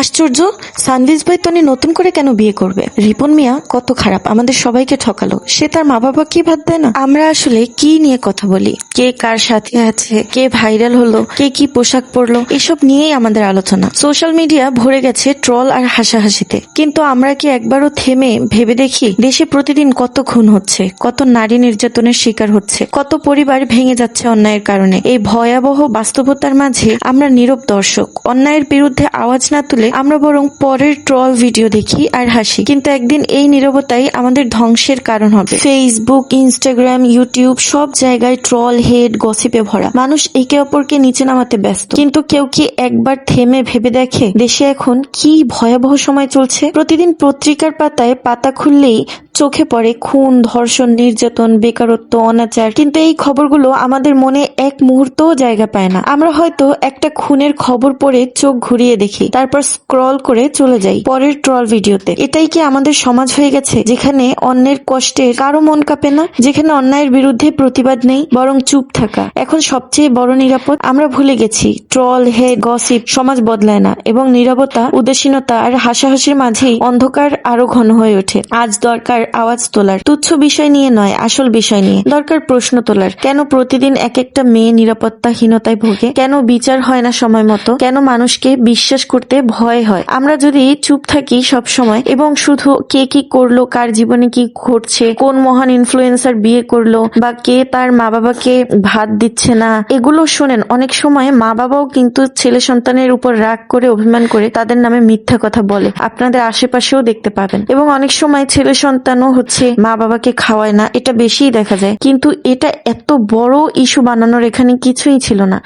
আশ্চর্য সানভিজ ভাই তনি নতুন করে কেন বিয়ে করবে? রিপন মিয়া কত খারাপ, আমাদের সবাইকে ঠকালো। সে তার মা বাবা কি ভাত দেয় না? আমরা আসলে কি নিয়ে কথা বলি? কে কার সাথে আছে? কে ভাইরাল হলো? কে কি পোশাক পরলো? এসব নিয়েই আমাদের আলোচনা। সোশ্যাল মিডিয়া ভরে গেছে ট্রল আর হাসাহাসিতে। কিন্তু আমরা কি একবারও থেমে ভেবে দেখি? দেশে প্রতিদিন কত খুন হচ্ছে, কত নারী নির্যাতনের শিকার হচ্ছে, কত পরিবার ভেঙে যাচ্ছে অন্যায়ের কারণে। এই ভয়াবহ বাস্তবতার মাঝে আমরা নীরব দর্শক। অন্যায়ের বিরুদ্ধে আওয়াজ না তুলে আমরা বরং পরের ট্রল ভিডিও দেখি আর হাসি। কিন্তু একদিন এই নিরবতাই আমাদের ধ্বংসের কারণ হবে। ফেসবুক ইনস্টাগ্রাম ইউটিউব সব জায়গায় ট্রল হেড গসিপে ভরা। মানুষ একে অপরকে নিচে নামাতে ব্যস্ত। কিন্তু কেউ কি একবার থেমে ভেবে দেখে? দেশে এখন কি ভয়াবহ সময় চলছে? প্রতিদিন পত্রিকার পাতায় পাতা খুললেই চোখে পড়ে খুন, ধর্ষণ, নির্যাতন, বেকারত্ব, অনাচার। কিন্তু এই খবরগুলো আমাদের মনে এক মুহূর্তও জায়গা পায় না। আমরা হয়তো একটা খুনের খবর পড়ে চোখ ঘুরিয়ে দেখি, তারপর স্ক্রল করে চলে যাই পরের ট্রল ভিডিওতে। এটাই কি আমাদের সমাজ হয়ে গেছে, যেখানে অন্যের কষ্টে কারও মন কাঁপে না? যেখানে অন্যায়ের বিরুদ্ধে প্রতিবাদ নেই, বরং চুপ থাকা। এখন সবচেয়ে বড় নিরাপদ, আমরা ভুলে গেছি, ট্রল হে গসিপ, সমাজ বদলায় না এবং নিরবতা, উদাসীনতা আর হাসাহাসির মাঝেই অন্ধকার আরও ঘন হয়ে ওঠে। আজ দরকার আওয়াজ তোলার। তুচ্ছ বিষয় নিয়ে নয়, আসল বিষয় নিয়ে। দরকার প্রশ্ন তোলার। কেন প্রতিদিন এক একটা মেয়ে নিরাপত্তাহীনতায় ভোগে? কেন বিচার হয় না সময় মতো? কেন মানুষকে বিশ্বাস করতে ভয় হয়? আমরা যদি চুপ থাকি সব সময় এবং শুধু কে কি করল, কার জীবনে কি ঘটছে, কোন মহান ইনফ্লুয়েন্সার বিয়ে করল, বা কে তার মা বাবাকে ভাত দিচ্ছে না, এগুলো শোনেন। অনেক সময় মা বাবাও কিন্তু ছেলে সন্তানের উপর রাগ করে, অভিমান করে তাদের নামে মিথ্যা কথা বলে। আপনাদের আশেপাশেও দেখতে পাবেন। এবং অনেক সময় ছেলে সন্তানও হচ্ছে। মা বাবাকে খাওয়ায় না, এটা বেশিই দেখা যায়। কিন্তু এটা এত বড় ইস্যু বানানোর এখানে কিছুই ছিল না।